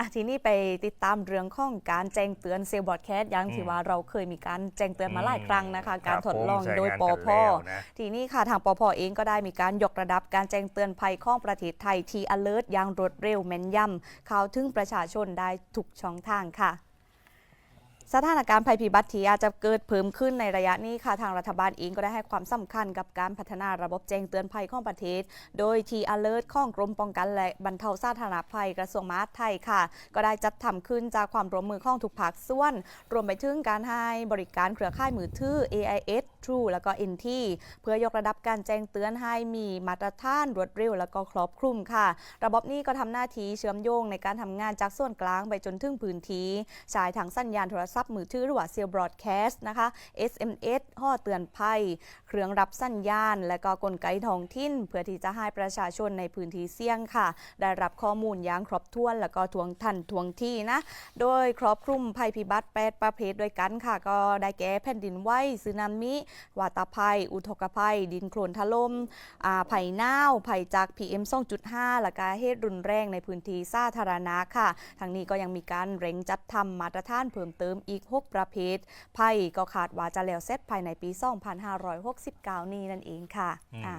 อะทีนี้ไปติดตามเรื่องของการแจ้งเตือนเซลล์บอดแคสต์อย่างที่ว่าเราเคยมีการแจ้งเตือนมาหลายครั้งนะคะ การทดลองโดยปอพอทีนี้ค่ะทางปพเองก็ได้มีการยกระดับการแจ้งเตือนภัยของประเทศไทยที alert อย่างรวดเร็วแม่นยำเข้าถึงประชาชนได้ทุกช่องทางค่ะ สถานการณ์ภัยพิบัติที่อาจจะเกิดเพิ่มขึ้นในระยะนี้ค่ะทางรัฐบาลเองก็ได้ให้ความสำคัญกับการพัฒนาระบบแจ้งเตือนภัยของประเทศ โดยที alert ของกรมป้องกันและบรรเทาสาธารณภัยกระทรวงมหาดไทยค่ะ ก็ได้จัดทำขึ้นจากความร่วมมือของทุกภาคส่วน รวมไปถึงการให้บริการเครือข่ายมือถือ AIS True แล้วก็ NT เพื่อยกระดับการแจ้งเตือนให้มีมาตรฐานรวดเร็ว แล้วก็ครอบคลุมค่ะ ระบบนี้ก็ทำหน้าที่เชื่อมโยงในการทำงานจากส่วนกลางไปจนถึงพื้นที่ฉายทางสัญญาณโทรศัพท์มือถือหรือว่าเซลล์บรอดแคสต์นะคะ SMS ห่อเตือนภัย เครื่องรับสัญญาณ และก็กลไกท้องถิ่น เพื่อที่จะให้ประชาชนในพื้นที่เสี่ยงค่ะ ได้รับข้อมูลอย่างครบถ้วน แล้วก็ทวงทันทวงที่นะ โดยครอบคลุมภัยพิบัติ8ประเภทด้วยกันค่ะ ก็ได้แก่แผ่นดินไหวสึนามิวาตภัย อุทกภัย ดินโคลนถล่มอ่าภัยหนาวภัยจาก PM 2.5และการเหตุรุนแรงในพื้นที่สาธารณะค่ะทางนี้ก็ยังมีการเร่งจัดทำมาตรฐานเพิ่มเติมอีก 6 ประเภทภัยก็คาดว่าจะแล้วเสร็จภายในปี 2569 นี้นั่นเองค่ะอืมอ่า